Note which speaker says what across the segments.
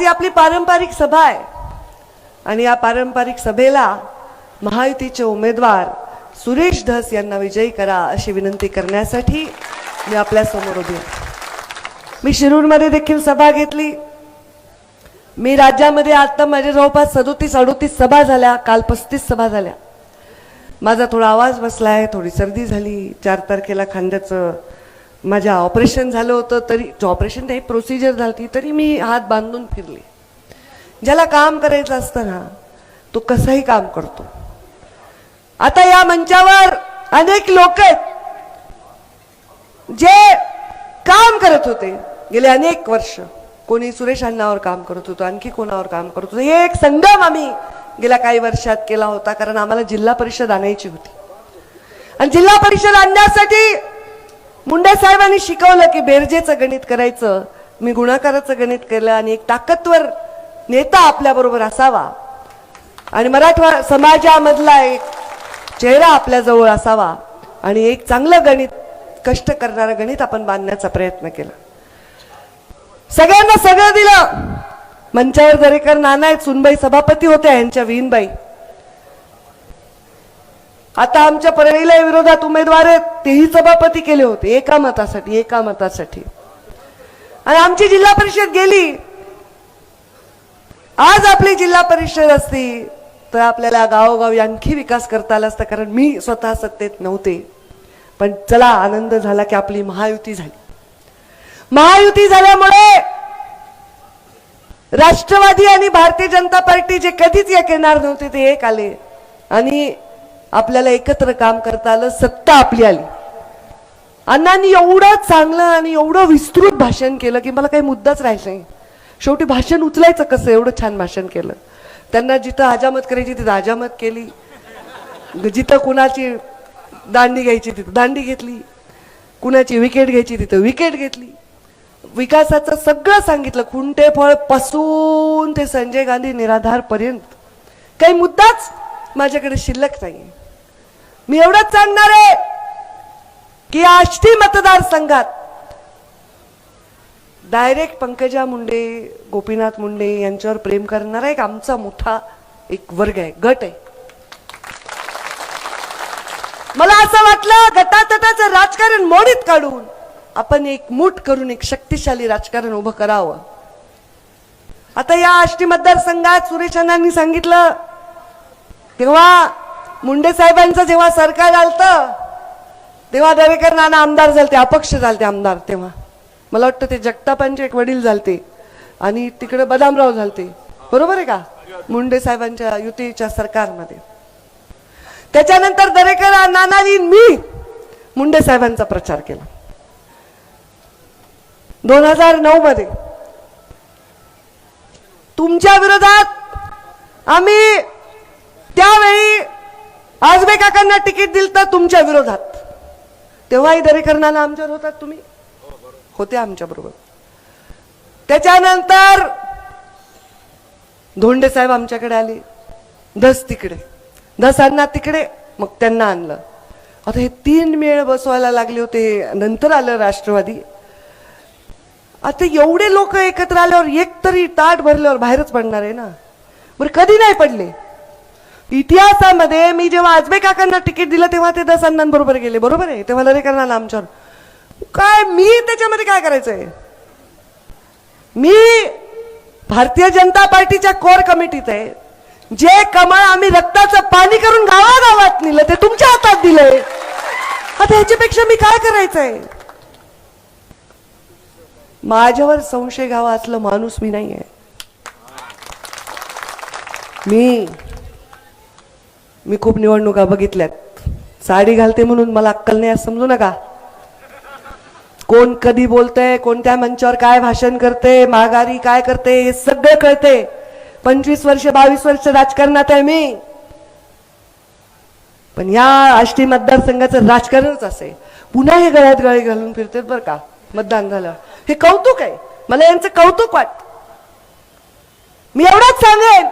Speaker 1: आज ही आपली पारंपरिक सभा आहे. आणि या पारंपरिक सभेला महायुतीचे उमेदवार सुरेश धस यांना विजयी करा अशी विनंती करण्यासाठी मी आपल्यासमोर उभी आहे. मी शिरूरमध्ये देखील सभा घेतली. मी राज्यामध्ये आता माझ्या जवळपास सदोतीस अडोतीस सभा झाल्या काल पस्तीस सभा झाल्या. माझा थोडा आवाज बसला आहे थोडी सर्दी झाली चार तारखेला खांद्याचं माझ्या ऑपरेशन झालं होतं तरी ऑपरेशन नाही प्रोसिजर झाली तरी मी हात बांधून फिरले. ज्याला काम करायचं असतं ना तो कसंही काम करतो. आता या मंचावर अनेक लोक आहेत जे काम करत होते. गेले अनेक वर्ष. कोणी सुरेश अण्णावर काम करत होतं आणखी कोणावर काम करत होतं. हे एक संगम आम्ही गेल्या काही वर्षात केला होता कारण आम्हाला जिल्हा परिषद आणायची होती. आणि जिल्हा परिषद आणण्यासाठी मुंडे साहेबांनी शिकवलं की बेरजेचं गणित करायचं मी गुणाकाराचं गणित केलं आणि एक ताकदवर नेता आपल्याबरोबर असावा. आणि मराठवा समाजामधला एक चेहरा आपल्याजवळ असावा आणि एक चांगलं गणित कष्ट करणारं गणित आपण बांधण्याचा प्रयत्न केला. सगळ्यांना सगळं दिलं. मंचावर दरेकर नाना आहेत सुनबाई सभापती होत्या यांच्या विहीनबाई. आता आमच्या परळीला विरोधात उमेदवार आहेत. तेही सभापती केले होते. एका मतासाठी एका मतासाठी. आणि आमची जिल्हा परिषद गेली. आज आपली जिल्हा परिषद असती तर आपल्याला गावोगावी आणखी विकास करता आला असता कारण मी स्वतः सत्तेत नव्हते. पण चला आनंद झाला की आपली महायुती झाली. महायुती झाल्यामुळे राष्ट्रवादी आणि भारतीय जनता पार्टी जे कधीच एक येणार नव्हते ते एक आले. आणि आपल्याला एकत्र काम करता आलं सत्ता आपली आली. अण्णांनी एवढं चांगलं आणि एवढं विस्तृत भाषण केलं की मला काही मुद्दाच राहायचा नाही. शेवटी भाषण उचलायचं कसं? एवढं छान भाषण केलं. त्यांना जिथं हजामत करायची तिथं हजामत केली. जिथं कुणाची दांडी घ्यायची तिथं दांडी घेतली. कुणाची विकेट घ्यायची तिथं विकेट घेतली. विकासाचं सगळं सांगितलं. खुंटे फळपासून ते संजय गांधी निराधारपर्यंत. काही मुद्दाच माझ्याकडे शिल्लक नाही मी एवढंच सांगणार आहे की आष्टी मतदारसंघात डायरेक्ट पंकजा मुंडे गोपीनाथ मुंडे यांच्यावर प्रेम करणारा एक आमचा मोठा एक वर्ग आहे गट आहे. मला असं वाटलं गटातटाचं राजकारण मोडीत काढून आपण एक मूठ करून एक शक्तिशाली राजकारण उभं करावं. आता या आष्टी मतदारसंघात सुरेश अण्णांनी सांगितलं तेव्हा मुंडे साहेबांचं जेव्हा सरकार आलतं तेव्हा दरेकर नाना आमदार झालते अपक्ष झालते आमदार तेव्हा. मला वाटतं ते जगतापांचे एक वडील झालते आणि तिकडे बदामराव झालते. बरोबर आहे का? मुंडे साहेबांच्या युतीच्या सरकारमध्ये. त्याच्यानंतर दरेकर नानानी मी मुंडे साहेबांचा प्रचार केला. दोन हजार नऊ मध्ये तुमच्या विरोधात आम्ही त्यावेळी आज बे काकांना तिकीट दिलं तर तुमच्या विरोधात. तेव्हाही दरेकरणाला आमच्यावर होतात तुम्ही? होते आमच्या बरोबर. त्याच्यानंतर धोंडे साहेब आमच्याकडे आले. दस तिकडे. दस तिकडे मग त्यांना आणलं. आता हे तीन मेळ बसवायला लागले होते नंतर आलं राष्ट्रवादी. आता एवढे लोक एकत्र आल्यावर एक तरी ताट भरल्यावर बाहेरच पडणार आहे ना? बरं कधी नाही पडले? इतिहासामध्ये मी जेव्हा आजबे काकांना तिकीट दिलं तेव्हा ते दस अण्णांबरोबर गेले. बरोबर आहे? तेव्हा लरे करणार आमच्यावर. काय मी त्याच्यामध्ये काय करायचंय? मी भारतीय जनता पार्टीच्या कोर कमिटीत आहे. जे कमळ आम्ही रक्ताचं पाणी करून गावागावात नेलं ते तुमच्या हातात दिलंय. आता ह्याच्यापेक्षा मी काय करायचंय? माझ्यावर संशय गावा असलं माणूस मी नाही आहे मी मी खूप निवडणुका बघितल्यात. साडी घालते म्हणून मला अक्कल नाही असं समजू नका. कोण कधी बोलतंय कोणत्या मंचावर काय भाषण करते माघारी काय करते हे सगळं कळते पंचवीस वर्ष बावीस वर्ष राजकारणात आहे मी. पण या आष्टी मतदारसंघाचं राजकारणच असे पुन्हा हे गळ्यात गळे घालून फिरतात बरं का मतदान झालं हे कौतुक आहे. मला यांचं कौतुक वाट. मी एवढंच सांगेन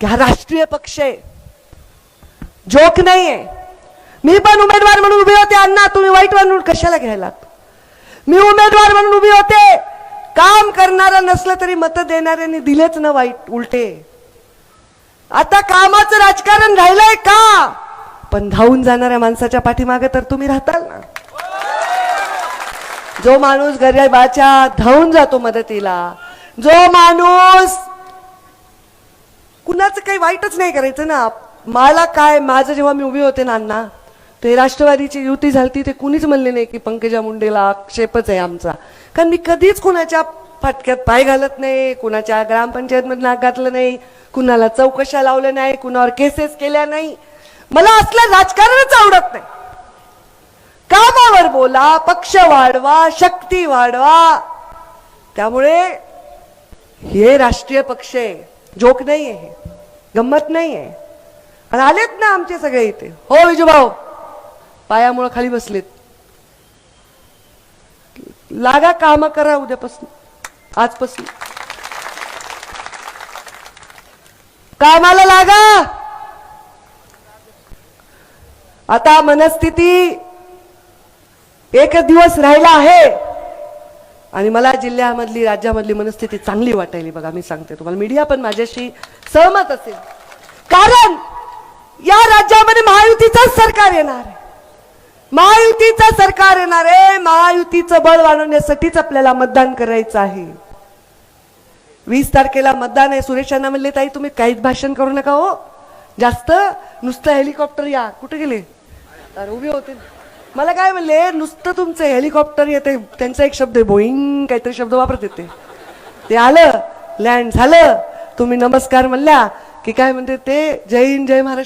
Speaker 1: की हा राष्ट्रीय पक्ष आहे. जोक नाहीये. मी पण उमेदवार म्हणून उभी होते अण्णा तुम्ही वाईट म्हणून कशाला घ्यायलात? मी उमेदवार म्हणून उभी होते. काम करणारा नसलं तरी मत देणाऱ्यांनी दिलेच ना वाईट उलटे. आता कामाचं राजकारण राहिलंय का? पण धावून जाणाऱ्या माणसाच्या पाठीमागे तर तुम्ही राहताल ना. जो माणूस गरीबाच्या धावून जातो मदतीला जो माणूस कुणाचं काही वाईटच नाही करायचं ना. मला काय माझं जेव्हा मी उभी होते ना अण्णा ते राष्ट्रवादीची युती झाली ते कुणीच म्हणले नाही की पंकजा मुंडेला आक्षेपच आहे आमचा. कारण मी कधीच कुणाच्या फाटक्यात पाय घालत नाही कुणाच्या ग्रामपंचायतमध्ये नाक घातलं नाही कुणाला चौकशा लावल्या नाही कुणावर केसेस केल्या नाही. मला असलं राजकारणच आवडत नाही. कामावर बोला पक्ष वाढवा शक्ती वाढवा. त्यामुळे हे राष्ट्रीय पक्ष आहे. जोक नाही आहे गंमत नाही आहे आणि आलेत ना आमचे सगळे इथे. हो विजूभाऊ. पायामुळं खाली बसलेत. लागा काम करा उद्यापासून. आजपासून. कामाला लागा. आता मनस्थिती एक दिवस राहिला आहे. आणि मला जिल्ह्यामधली राज्यामधली मनस्थिती चांगली वाटायली बघा मी सांगते तुम्हाला. मीडिया पण माझ्याशी सहमत असेल. कारण या राज्यामध्ये महायुतीचंच सरकार येणार आहे. महायुतीचं सरकार येणार आहे. महायुतीचं बळ वाढवण्यासाठीच आपल्याला मतदान करायचं आहे. वीस तारखेला मतदान आहे. सुरेश यांना म्हणले ताई तुम्ही काहीच भाषण करू नका हो. जास्त नुसतं हेलिकॉप्टर या. कुठे गेले? तर उभे होते. मला काय म्हणले नुसतं तुमचं हेलिकॉप्टर येते. त्यांचा एक शब्द आहे बोईंग काहीतरी शब्द वापरत येते. ते आलं लँड झालं. तुम्ही नमस्कार म्हणल्या की काय म्हणते ते? जय हिंद जय महाराष्ट्र.